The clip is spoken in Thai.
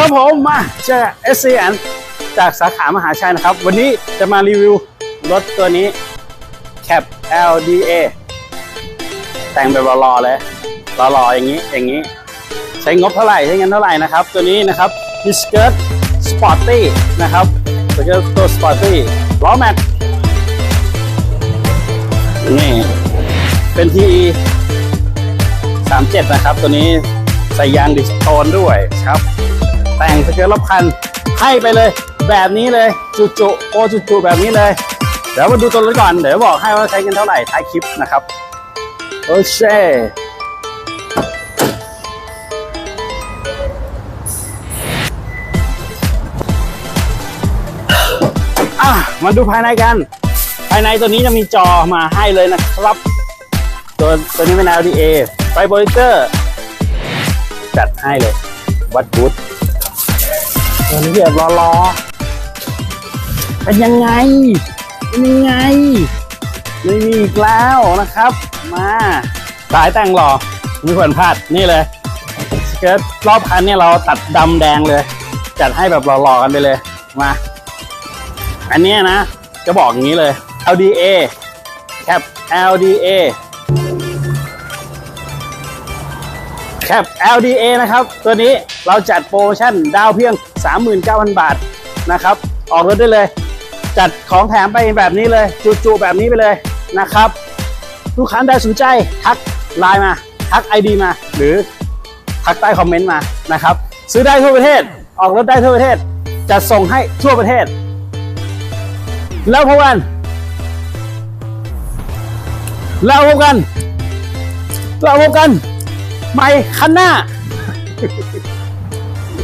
ครับผมมาเจอ s อ n จากสาขามหาชัยนะครับ วันนี้จะมารีวิวรถตัวนี้ Cap LDA แต่งแบบรอๆเลยรอๆอย่างนี้อย่างนี้ ใช้งบเท่าไหร่ใช้เงินเท่าไหร่นะครับ ตัวนี้นะครับมีสเกิร์ตสปอร์ตี้นะครับสเกิร์ตตัวสปอร์ตี้ล้อแม็กนี่เป็น TE 37 นะครับ ตัวนี้ใส่ยางดิสโทนด้วยครับ แต่งสเกิร์ตรอบคันให้ไปเลย แบบนี้เลยจุจุโอจุจุแบบนี้เลย เดี๋ยวมาดูตัวรถก่อน เดี๋ยวบอกให้ว่าใช้เงินเท่าไหร่ท้ายคลิปนะครับ โอเคอะมาดูภายในกัน ภายในตัวนี้จะมีจอมาให้เลยนะครับ ตัวตัวนี้เป็น LDA ไฟโบลิเตอร์ จัดให้เลย วัดบูท ตัวนี้แบบรอๆเป็นยังไง เป็นยังไงไม่มีอีกแล้วนะครับ มาสายแต่งหล่อไม่ควรพลาดนี่เลยสเกิร์ตรอบคันเนี่ยเราตัดดำแดงเลย จัดให้แบบหล่อๆกันไปเลยมา อันนี้นะ จะบอกอย่างนี้เลย LDA Cap LDA Cap LDA นะครับ ตัวนี้ เราจัดโปรโมชั่นดาวเพียง 39,000 บาทนะครับ ออกรถได้เลย จัดของแถมไปแบบนี้เลยจุๆแบบนี้ไปเลยนะครับลูกค้าใดสนใจทักไลน์มา ทัก ID มา หรือทักใต้คอมเมนต์มานะครับ ซื้อได้ทั่วประเทศ ออกรถได้ทั่วประเทศจะส่งให้ทั่วประเทศ แล้วพบกัน แล้วพบกัน แล้วพบกัน ใหม่คันหน้า